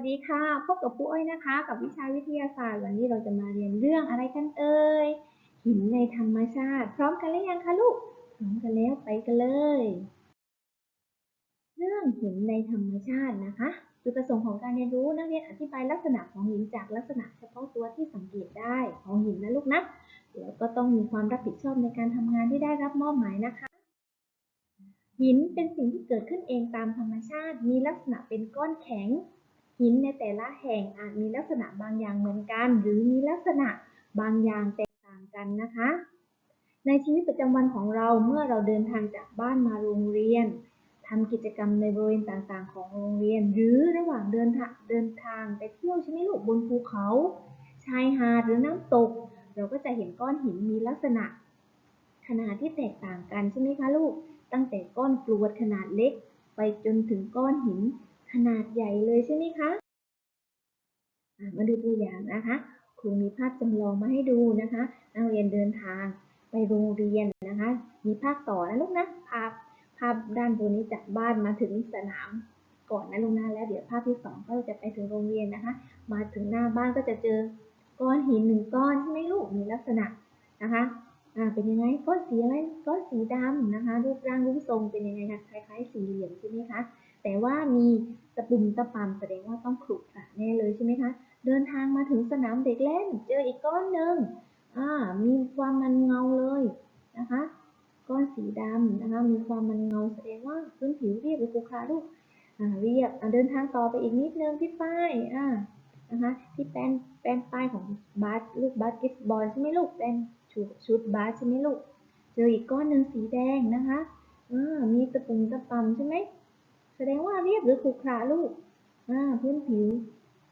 สดีค่ะ พบกับครูอ้อยนะคะ กับวิชาวิทยาศาสตร์ วันนี้เราจะมาเรียนเรื่องอะไรกันเอ่ยหินในธรรมชาติ พร้อมกันหรือยังคะลูก พร้อมกันแล้วไปกันเลย เรื่องหินในธรรมชาตินะคะจุดประสงค์ของการเรียนรู้นักเรียนอธิบายลักษณะของหินจากลักษณะเฉพาะตัวที่สังเกตได้ของหินนะลูกนะแล้วก็ต้องมีความรับผิดชอบในการทำงานที่ได้รับมอบหมายนะคะหินเป็นสิ่งที่เกิดขึ้นเองตามธรรมชาติ มีลักษณะเป็นก้อนแข็ง หินในแต่ละแห่งอาจมีลักษณะบางอย่างเหมือนกัน หรือมีลักษณะบางอย่างแตกต่างกันนะคะ ในชีวิตประจำวันของเราเมื่อเราเดินทางจากบ้านมาโรงเรียนทำกิจกรรมในบริเวณต่างๆ ของโรงเรียน หรือระหว่างเดินทางเดินทางไปเที่ยวใช่ไหมลูกบนภูเขา ชายหาดหรือน้ำตก เราก็จะเห็นก้อนหินมีลักษณะ ขนาดที่แตกต่างกันใช่ไหมคะลูก ตั้งแต่ก้อนกรวดขนาดเล็ก ไปจนถึงก้อนหิน ขนาดใหญ่เลยใช่ไหมคะะมาดูตัวอย่างนะคะครูมีภาพจำลองมาให้ดูนะคะนักเรียนเดินทางไปโรงเรียนนะคะ มีภาคต่อนะลูกนะภาพภาพด้านบนนี้จากบ้านมาถึงสนามก่อนนะลูกนะแล้วเดี๋ยวภาพที่สองก็จะไปถึงโรงเรียนนะคะ มาถึงหน้าบ้านก็จะเจอก้อนหินหนึ่งก้อนใช่ไหมลูกมีลักษณะนะคะอ่าเป็นยังไงก้อนสีอะไรก้อนสีดำนะคะรูปร่างรูปทรงเป็นยังไงคะคล้ายๆสี่เหลี่ยมใช่ไหมคะ แต่ว่ามีตะปุ่มตะปำแสดงว่าต้องขรุขระแน่เลยใช่ไหมคะ เดินทางมาถึงสนามเด็กเล่น เจออีกก้อนหนึ่งอ่ามีความมันเงาเลยนะคะ ก้อนสีดำนะคะ มีความมันเงาแสดงว่าพื้นผิวเรียบหรือขรุขระลูกอ่าเรียบอ่าเดินทางต่อไปอีกนิดนึงที่ป้ายอ่านะคะที่แป้นแป้นป้ายของบาสลูกบาสเกตบอลใช่ไหมลูกแป้นชุดชุดบาสใช่ไหมลูก เจออีกก้อนหนึ่งสีแดงนะคะอ่ามีตะปุ่มตะปำใช่ไหม แสดงว่าเรียบหรือขรุขระลูกอ่าพื้นผิว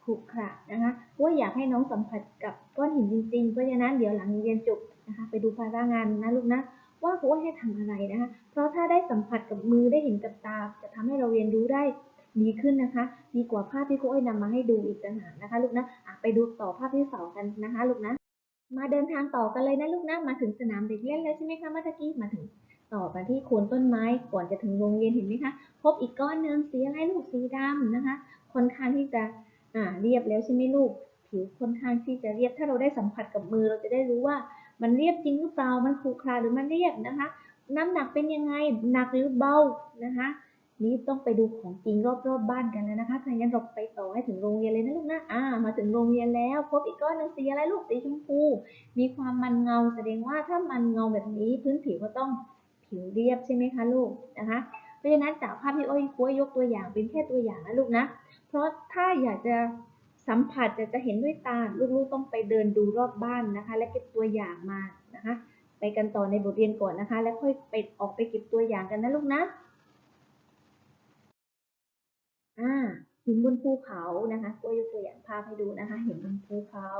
ขรุขระนะคะว่าอยากให้น้องสัมผัสกับก้อนหินจริงๆ เพราะฉะนั้นเดี๋ยวหลังเรียนจบนะคะ ไปดูภาระงานนะลูกนะว่าครูให้ทำอะไรนะคะ เพราะถ้าได้สัมผัสกับมือได้เห็นกับตา จะทำให้เราเรียนรู้ได้ดีขึ้นนะคะ ดีกว่าภาพที่ครูอ้อยนำมาให้ดูอีกต่างหากนะคะ ลูกนะะไปดูต่อภาพที่สองกันนะคะ ลูกนะ มาเดินทางต่อกันเลยนะลูกนะ มาถึงสนามเด็กเล่นแล้วใช่ไหมคะเมื่อกี้มาถึง ต่อกันที่โคนต้นไม้ก่อนจะถึงโรงเรียนเห็นไหมคะพบอีกก้อนหนึ่งสีอะไรลูกสีดำนะคะค่อนข้างที่จะอ่าเรียบแล้วใช่ไหมลูก ผิวค่อนข้างที่จะเรียบถ้าเราได้สัมผัสกับมือเราจะได้รู้ว่ามันเรียบจริงหรือเปล่ามันขรุขระหรือมันเรียบนะคะ น้ำหนักเป็นยังไงหนักหรือเบานะคะนี่ต้องไปดูของจริงรอบๆบบ้านกันแล้วนะคะถ้าอย่างนั้นเราไปต่อให้ถึงโรงเรียนเลยนะลูกนะอ่า มาถึงโรงเรียนแล้ว พบอีกก้อนหนึ่งสีอะไรลูกสีชมพู มีความมันเงาแสดงว่าถ้ามันเงาแบบนี้พื้นผิวก็ต้อง ผิวเรียบใช่ไหมคะลูกนะคะ เพราะฉะนั้นจากภาพที่อ้อยกล้ยยกตัวอย่างเป็นแค่ตัวอย่างนะลูกนะ เพราะถ้าอยากจะสัมผัสจะจะเห็นด้วยตาลูกๆต้องไปเดินดูรอบบ้านนะคะ และเก็บตัวอย่างมานะคะ ไปกันต่อในบทเรียนก่อนนะคะ แล้วค่อยไปออกไปเก็บตัวอย่างกันนะลูกนะอ่าหินบนภูเขานะคะก็ยกตัวอย่างภาพให้ดูนะคะหินบนภูเขา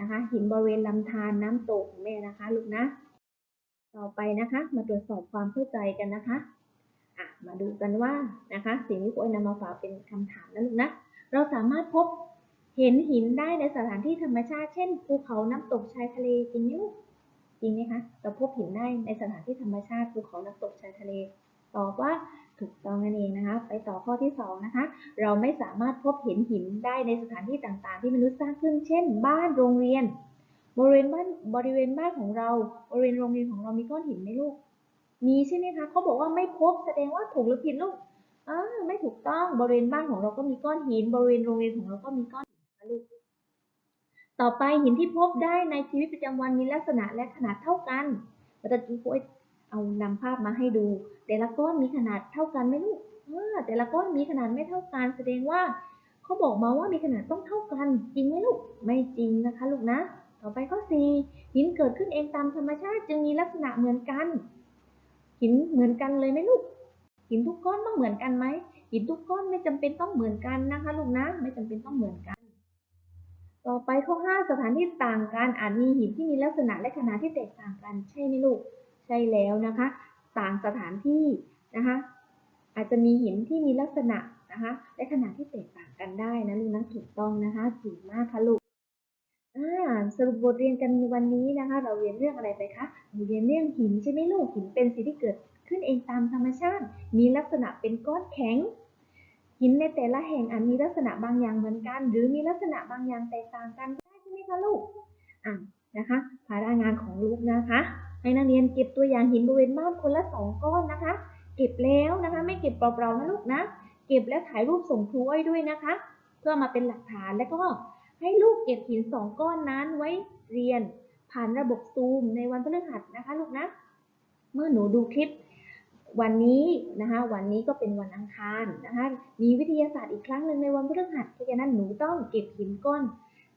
นะคะหินบริเวณลำธารน้ำตกแม่นะคะ ลูกนะ ต่อไปนะคะ มาตรวจสอบความเข้าใจกันนะคะอะมาดูกันว่านะคะ สิ่งที่ครูอ้อยนำมาฝากเป็นคำถามนะลูกนะ เราสามารถพบเห็นหินได้ในสถานที่ธรรมชาติ เช่นภูเขาน้ำตกชายทะเลจริงไหมลูกจริงไหมคะเราพบหินได้ในสถานที่ธรรมชาติภูเขาน้ำตกชายทะเล ตอบว่าถูกต้องนั่นเองนะคะ ไปต่อข้อที่สองนะคะ เราไม่สามารถพบเห็นหินได้ในสถานที่ต่างๆ ที่มนุษย์สร้างขึ้น เช่น บ้านโรงเรียน บริเวณบ้านบริเวณบ้านของเราบริเวณโรงเรียนของเรามีก้อนหินไหมลูก มีใช่ไหมคะเขาบอกว่าไม่พบแสดงว่าถูกหรือผิดลูกอ่าไม่ถูกต้องบริเวณบ้านของเราก็มีก้อนหิน บริเวณโรงเรียนของเราก็มีก้อนหินนะลูกต่อไปหินที่พบได้ในชีวิตประจำวันมีลักษณะและขนาดเท่ากันเราจะดูเอานำภาพมาให้ดู แต่ละก้อนมีขนาดเท่ากันไหมลูกอแต่ละก้อนมีขนาดไม่เท่ากัน แสดงว่าเขาบอกมาว่ามีขนาดต้องเท่ากัน จริงไหมลูก ไม่จริงนะคะลูกนะ ต่อไปข้อสี่หินเกิดขึ้นเองตามธรรมชาติจึงมีลักษณะเหมือนกัน หินเหมือนกันเลยไหมลูก หินทุกก้อนต้องเหมือนกันไหมหินทุกก้อนไม่จำเป็นต้องเหมือนกันนะคะลูกนะ ไม่จำเป็นต้องเหมือนกัน ต่อไปข้อห้าสถานที่ต่างกันอาจมีหินที่มีลักษณะและขนาดที่แตกต่างกันใช่ไหมลูก ใช่แล้วนะคะ ต่างสถานที่นะคะอาจจะมีหินที่มีลักษณะนะคะและขนาดที่แตกต่างกันได้นะลูกนะถูกต้องนะคะเก่งมากค่ะลูก อ่าสรุปบทเรียนกันในวันนี้นะคะ เราเรียนเรื่องอะไรไปคะเราเรียนเรื่องหินใช่ไหมลูกหินเป็นสิ่งที่เกิดขึ้นเองตามธรรมชาติ มีลักษณะเป็นก้อนแข็ง หินในแต่ละแห่งอาจมีลักษณะบางอย่างเหมือนกัน หรือมีลักษณะบางอย่างแตกต่างกันได้ใช่ไหมคะลูกอะนะคะภาระงานของลูกนะคะ ให้นักเรียนเก็บตัวอย่างหินบริเวณบ้านคนละสองก้อนนะคะ เก็บแล้วนะคะ ไม่เก็บเปล่าๆนะลูกนะ เก็บแล้วถ่ายรูปส่งครูอ้อยด้วยนะคะ เพื่อมาเป็นหลักฐานแล้วก็ ให้ลูกเก็บหินสองก้อนนั้นไว้เรียน ผ่านระบบซูมในวันพฤหัสนะคะลูกนะ เมื่อหนูดูคลิปวันนี้นะคะวันนี้ก็เป็นวันอังคารนะคะมีวิทยาศาสตร์อีกครั้งหนึ่งในวันพฤหัสเพราะฉะนั้นหนูต้องเก็บหินก้อน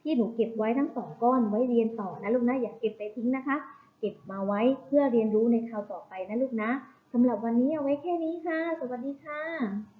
ที่หนูเก็บไว้ทั้งสองก้อนไว้เรียนต่อนะลูกนะอย่าเก็บไปทิ้งนะคะ เก็บมาไว้เพื่อเรียนรู้ในคราวต่อไปนะลูกนะสำหรับวันนี้เอาไว้แค่นี้ค่ะ สวัสดีค่ะ